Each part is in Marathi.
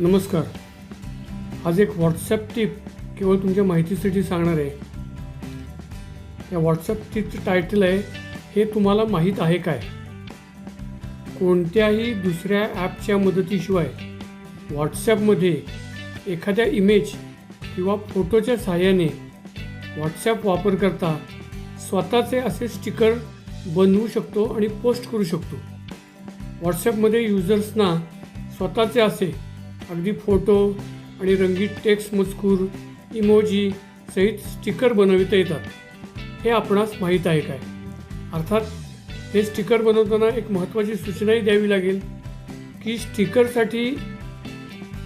नमस्कार. आज एक व्हॉट्सॲप टिप केवळ तुमच्या माहितीसाठी सांगणार आहे. या व्हॉट्सॲप टिपचं टायटल आहे हे तुम्हाला माहीत आहे काय? कोणत्याही दुसऱ्या ॲपच्या मदतीशिवाय व्हॉट्सॲपमध्ये एखाद्या इमेज किंवा फोटोच्या सहाय्याने व्हॉट्सॲप वापरकर्ता स्वतःचे असे स्टिकर बनवू शकतो आणि पोस्ट करू शकतो. व्हॉट्सॲपमध्ये युजर्सना स्वतःचे असे अगदी फोटो आणि रंगीत टेक्स्ट मजकूर इमोजी सहित स्टिकर बनविता येतात. हे आपणास माहीत आहे काय? अर्थात हे स्टिकर बनवताना एक महत्त्वाची सूचनाही द्यावी लागेल की स्टिकरसाठी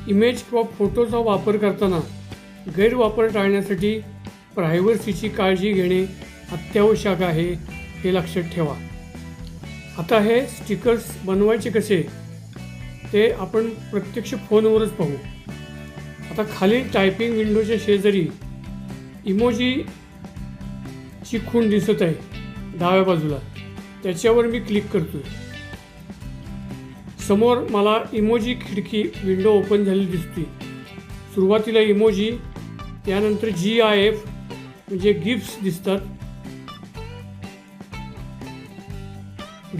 इमेज किंवा फोटोचा वापर करताना गैरवापर टाळण्यासाठी प्रायव्हसीची काळजी घेणे अत्यावश्यक आहे हे लक्षात ठेवा. आता हे स्टिकर्स बनवायचे कसे? ते आपण प्रत्यक्ष फोनवरच पाहू. आता खाली टायपिंग विंडोच्या शेजारी इमोजीची खूण दिसत आहे डाव्या बाजूला. त्याच्यावर मी क्लिक करतो समोर मला इमोजी खिडकी विंडो ओपन झालेली दिसते. सुरुवातीला इमोजी त्यानंतर जी आय एफ म्हणजे गिफ्ट्स दिसतात.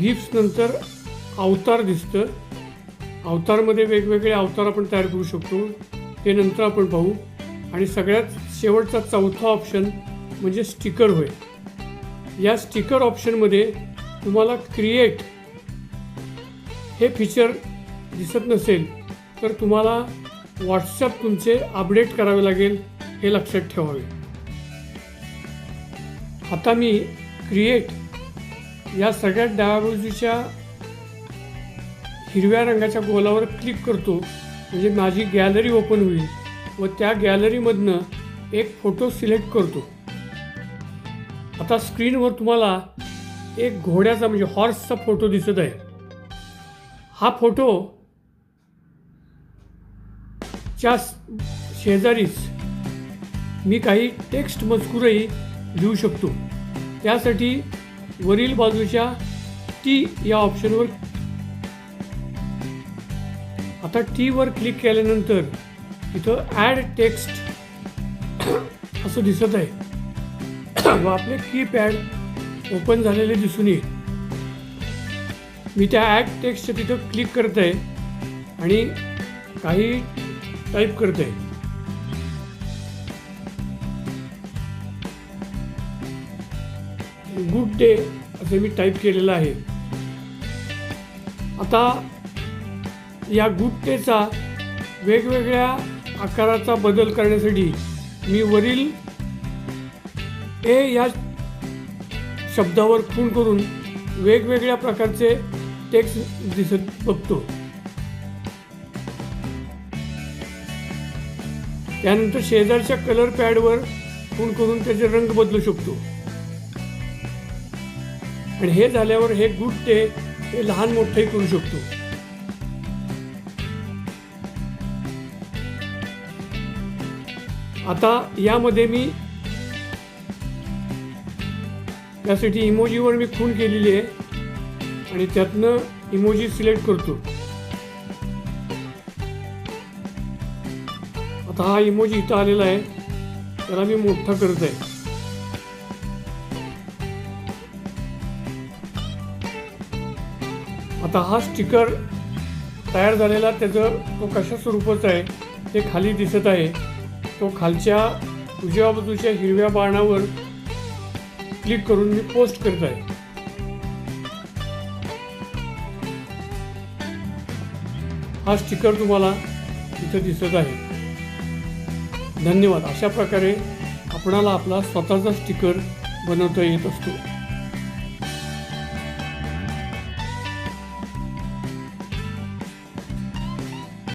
गिफ्ट्स नंतर अवतार दिसतं. अवतारमध्ये वेगवेगळे अवतार आपण तयार करू शकतो. ते नंतर आपण पाहू. आणि सगळ्यात शेवटचा चौथा ऑप्शन म्हणजे स्टिकर होय. या स्टिकर ऑप्शनमध्ये तुम्हाला क्रिएट हे फीचर दिसत नसेल तर तुम्हाला व्हॉट्सॲप तुमचे अपडेट करावे लागेल हे लक्षात ठेवावे. आता मी क्रिएट या सगळ्यात डाव्या बाजूच्या हिरव्या रंगाच्या गोलावर क्लिक करतो. म्हणजे माझी गॅलरी ओपन होईल. व त्या गॅलरीमधनं एक फोटो सिलेक्ट करतो. आता स्क्रीनवर तुम्हाला एक घोड्याचा म्हणजे हॉर्सचा फोटो दिसत आहे. हा फोटो च्या शेजारीच मी काही टेक्स्ट मजकूरही लिहू शकतो. त्यासाठी वरील बाजूच्या टी या ऑप्शनवर आता टीवर क्लिक केल्यानंतर इथं ॲड टेक्स्ट असं दिसत आहे. व आपले कीपॅड ओपन झालेले दिसून येईल. मी त्या ॲड टेक्स्ट तिथं क्लिक करत आहे आणि काही टाईप करत आहे. गुड डे असं मी टाईप केलेलं आहे. आता या गुट्टेचा वेगवेगळ्या आकाराचा बदल करण्यासाठी मी वरील ए या शब्दावर खूण करून वेगवेगळ्या प्रकारचे टेक्स्ट दिसत बघतो. त्यानंतर शेजारच्या कलर पॅडवर खूण करून त्याचे रंग बदलू शकतो. आणि हे झाल्यावर हे गुड हे लहान मोठंही करू शकतो. आता यामध्ये मी त्यासाठी इमोजीवर मी खूण केलेली आहे. आणि त्यातनं इमोजी सिलेक्ट करतो. आता हा इमोजी इथं आलेला आहे. त्याला मी मोठा करत आहे. आता हा स्टिकर तयार झालेला त्याचं तो कशा स्वरूपाचा आहे ते खाली दिसत आहे. तो खालच्या उजव्या बाजूच्या हिरव्या बाणावर क्लिक करून मी पोस्ट करत आहे. हा स्टिकर तुम्हाला इथं दिसत आहे. धन्यवाद. अशा प्रकारे आपणाला आपला स्वतःचा स्टिकर बनवता येत असतो.